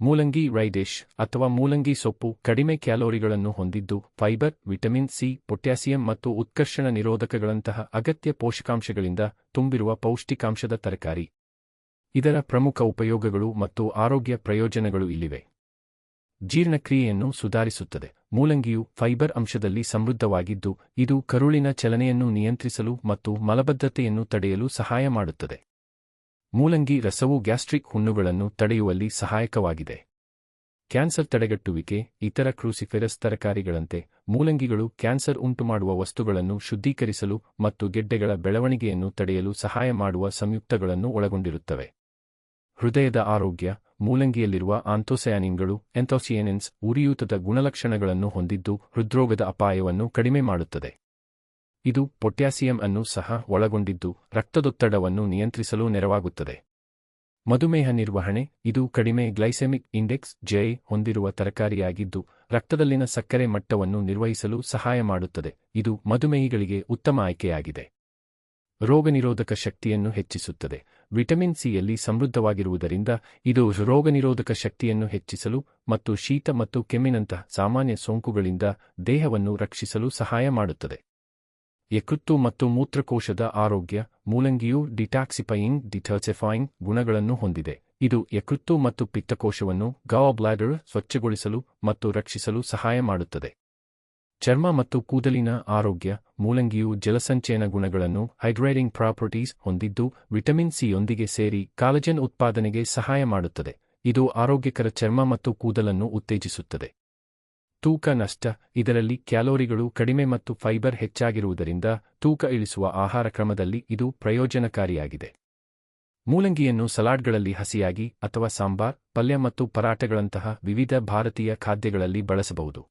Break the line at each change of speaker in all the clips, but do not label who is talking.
ಮೂಲಂಗಿ ರೈಡಿಶ್ ಅಥವಾ ಮೂಲಂಗಿ ಸೊಪ್ಪು ಕಡಿಮೆ ಕ್ಯಾಲೋರಿಗಳನ್ನು ಹೊಂದಿದ್ದು, ಫೈಬರ್, ವಿಟಮಿನ್ ಸಿ, ಪೊಟ್ಯಾಸಿಯಂ ಮತ್ತು ಉತ್ಕರ್ಷಣ ನಿರೋಧಕಗಳಂತಹ ಅಗತ್ಯ ಪೋಷಕಾಂಶಗಳಿಂದ ತುಂಬಿರುವ ಪೌಷ್ಟಿಕಾಂಶದ ತರಕಾರಿ. ಇದರ ಪ್ರಮುಖ ಉಪಯೋಗಗಳು ಮತ್ತು ಆರೋಗ್ಯ ಪ್ರಯೋಜನಗಳು ಇಲ್ಲಿವೆ. ಜೀರ್ಣಕ್ರಿಯೆಯನ್ನು ಸುಧಾರಿಸುತ್ತದೆ. ಮೂಲಂಗಿಯು ಫೈಬರ್ ಅಂಶದಲ್ಲಿ ಸಮೃದ್ಧವಾಗಿದ್ದು, ಇದು ಕರುಳಿನ ಚಲನೆಯನ್ನು ನಿಯಂತ್ರಿಸಲು ಮತ್ತು ಮಲಬದ್ಧತೆಯನ್ನು ತಡೆಯಲು ಸಹಾಯ ಮಾಡುತ್ತದೆ. ಮೂಲಂಗಿ ರಸವು ಗ್ಯಾಸ್ಟ್ರಿಕ್ ಹುಣ್ಣುಗಳನ್ನು ತಡೆಯುವಲ್ಲಿ ಸಹಾಯಕವಾಗಿದೆ. ಕ್ಯಾನ್ಸರ್ ತಡೆಗಟ್ಟುವಿಕೆ, ಇತರ ಕ್ರೂಸಿಫೆರಸ್ ತರಕಾರಿಗಳಂತೆ ಮೂಲಂಗಿಗಳು ಕ್ಯಾನ್ಸರ್ ಉಂಟುಮಾಡುವ ವಸ್ತುಗಳನ್ನು ಶುದ್ಧೀಕರಿಸಲು ಮತ್ತು ಗೆಡ್ಡೆಗಳ ಬೆಳವಣಿಗೆಯನ್ನು ತಡೆಯಲು ಸಹಾಯ ಮಾಡುವ ಸಂಯುಕ್ತಗಳನ್ನು ಒಳಗೊಂಡಿರುತ್ತವೆ. ಹೃದಯದ ಆರೋಗ್ಯ, ಮೂಲಂಗಿಯಲ್ಲಿರುವ ಆಂಥೋಸಯಾನಿನ್ಗಳು, ಎಂಥೋಸಿಯನಿನ್ಸ್, ಉರಿಯೂತದ ಗುಣಲಕ್ಷಣಗಳನ್ನು ಹೊಂದಿದ್ದು ಹೃದ್ರೋಗದ ಅಪಾಯವನ್ನು ಕಡಿಮೆ ಮಾಡುತ್ತದೆ. ಇದು ಪೊಟ್ಯಾಸಿಯಂ ಅನ್ನು ಸಹ ಒಳಗೊಂಡಿದ್ದು ರಕ್ತದೊತ್ತಡವನ್ನು ನಿಯಂತ್ರಿಸಲು ನೆರವಾಗುತ್ತದೆ. ಮಧುಮೇಹ ನಿರ್ವಹಣೆ, ಇದು ಕಡಿಮೆ ಗ್ಲೈಸೆಮಿಕ್ ಇಂಡೆಕ್ಸ್ ಜೆ ಹೊಂದಿರುವ ತರಕಾರಿಯಾಗಿದ್ದು, ರಕ್ತದಲ್ಲಿನ ಸಕ್ಕರೆ ಮಟ್ಟವನ್ನು ನಿರ್ವಹಿಸಲು ಸಹಾಯ ಮಾಡುತ್ತದೆ. ಇದು ಮಧುಮೇಹಿಗಳಿಗೆ ಉತ್ತಮ ಆಯ್ಕೆಯಾಗಿದೆ. ರೋಗನಿರೋಧಕ ಶಕ್ತಿಯನ್ನು ಹೆಚ್ಚಿಸುತ್ತದೆ. ವಿಟಮಿನ್ ಸಿಯಲ್ಲಿ ಸಮೃದ್ಧವಾಗಿರುವುದರಿಂದ ಇದು ರೋಗನಿರೋಧಕ ಶಕ್ತಿಯನ್ನು ಹೆಚ್ಚಿಸಲು ಮತ್ತು ಶೀತ ಮತ್ತು ಕೆಮ್ಮಿನಂತಹ ಸಾಮಾನ್ಯ ಸೋಂಕುಗಳಿಂದ ದೇಹವನ್ನು ರಕ್ಷಿಸಲು ಸಹಾಯ ಮಾಡುತ್ತದೆ. ಯಕೃತ್ತು ಮತ್ತು ಮೂತ್ರಕೋಶದ ಆರೋಗ್ಯ, ಮೂಲಂಗಿಯು ಡಿಟಾಕ್ಸಿಫೈಯಿಂಗ್, ಡಿಟರ್ಸಿಫೈಯಿಂಗ್ ಗುಣಗಳನ್ನು ಹೊಂದಿದೆ. ಇದು ಯಕೃತ್ತು ಮತ್ತು ಪಿತ್ತಕೋಶವನ್ನು ಗಾವಬ್ಲಾಡರ್ ಸ್ವಚ್ಛಗೊಳಿಸಲು ಮತ್ತು ರಕ್ಷಿಸಲು ಸಹಾಯ ಮಾಡುತ್ತದೆ. ಚರ್ಮ ಮತ್ತು ಕೂದಲಿನ ಆರೋಗ್ಯ, ಮೂಲಂಗಿಯು ಜಲಸಂಚಯನ ಗುಣಗಳನ್ನು ಹೈಡ್ರೈಡಿಂಗ್ ಪ್ರಾಪರ್ಟೀಸ್ ಹೊಂದಿದ್ದು, ವಿಟಮಿನ್ ಸಿಯೊಂದಿಗೆ ಸೇರಿ ಕಾಲಜನ್ ಉತ್ಪಾದನೆಗೆ ಸಹಾಯ ಮಾಡುತ್ತದೆ. ಇದು ಆರೋಗ್ಯಕರ ಚರ್ಮ ಮತ್ತು ಕೂದಲನ್ನು ಉತ್ತೇಜಿಸುತ್ತದೆ. ತೂಕ ನಷ್ಟ ಇದರಲ್ಲಿ ಕ್ಯಾಲೋರಿಗಳು ಕಡಿಮೆ ಮತ್ತು ಫೈಬರ್ ಹೆಚ್ಚಾಗಿರುವುದರಿಂದ ತೂಕ ಇಳಿಸುವ ಆಹಾರ ಕ್ರಮದಲ್ಲಿ ಇದು ಪ್ರಯೋಜನಕಾರಿಯಾಗಿದೆ. ಮೂಲಂಗಿಯನ್ನು ಸಲಾಡ್ಗಳಲ್ಲಿ ಹಸಿಯಾಗಿ ಅಥವಾ ಸಾಂಬಾರ್, ಪಲ್ಯ ಮತ್ತು ಪರಾಟಗಳಂತಹ ವಿವಿಧ ಭಾರತೀಯ ಖಾದ್ಯಗಳಲ್ಲಿ ಬಳಸಬಹುದು.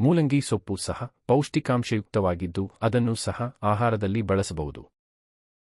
ಮೂಲಂಗಿ ಸೊಪ್ಪು ಸಹ ಪೌಷ್ಟಿಕಾಂಶಯುಕ್ತವಾಗಿದ್ದು ಅದನ್ನು ಸಹ ಆಹಾರದಲ್ಲಿ ಬಳಸಬಹುದು.